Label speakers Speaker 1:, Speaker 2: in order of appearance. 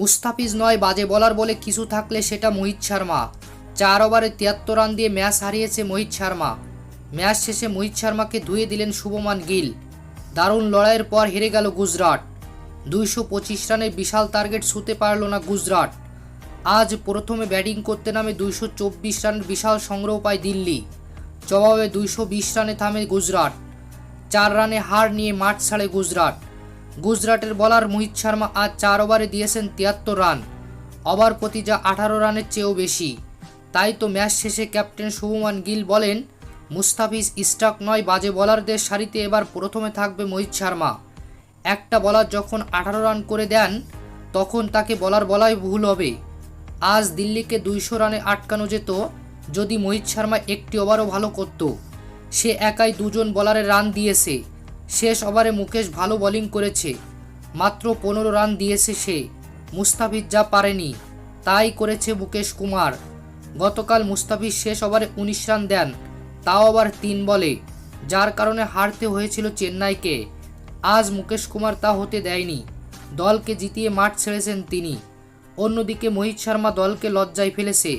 Speaker 1: মুস্তাফিজ নয়, বাজে বলার বলে কিছু থাকলে সেটা মোহিত শর্মা। চার ওভারে তিয়াত্তর রান দিয়ে ম্যাচ হারিয়েছে মোহিত শর্মা। ম্যাচ শেষে মোহিত শর্মাকে ধুয়ে দিলেন শুভমান গিল। দারুণ লড়াইয়ের পর হেরে গেল গুজরাট। দুইশো পঁচিশ রানের বিশাল টার্গেট ছুঁতে পারল না গুজরাট। আজ প্রথমে ব্যাটিং করতে নামে দুইশো চব্বিশ রানের বিশাল সংগ্রহ পায় দিল্লি। জবাবে দুইশো বিশ রানে থামে গুজরাট। চার রানে হার নিয়ে মাঠ ছাড়ে গুজরাট। গুজরাটের বলার মোহিত শর্মা আজ চার ওভারে দিয়েছেন তিয়াত্তর রান। ওভার প্রতি যা আঠারো রানের চেয়েও বেশি। তাই তো ম্যাচ শেষে ক্যাপ্টেন শুভমান গিল বলেন, মুস্তাফিজ স্টাক নয়, বাজে বলারদের সারিতে এবার প্রথমে থাকবে মোহিত শর্মা। একটা বলার যখন আঠারো রান করে দেন, তখন তাকে বলার বলাই ভুল হবে। আজ দিল্লিকে দুইশো রানে আটকানো যেত, যদি মোহিত শর্মা একটি ওভারও ভালো করত। সে একাই দুজন বলারের রান দিয়েছে। শেষ ওভারে মুকেশ ভালো বোলিং করেছে। মাত্র পনেরো রান দিয়েছে সে। মুস্তাফিজ যা পারেনি, তাই করেছে মুকেশ কুমার। গতকাল মুস্তাফিজ শেষ ওভারে উনিশ রান দেন, তাও আবার তিন বলে, যার কারণে হারতে হয়েছিল চেন্নাইকে। আজ মুকেশ কুমার তা হতে দেয়নি। দলকে জিতিয়ে মাঠ ছেড়েছেন তিনি। অন্যদিকে মোহিত শর্মা দলকে লজ্জায় ফেলেছে।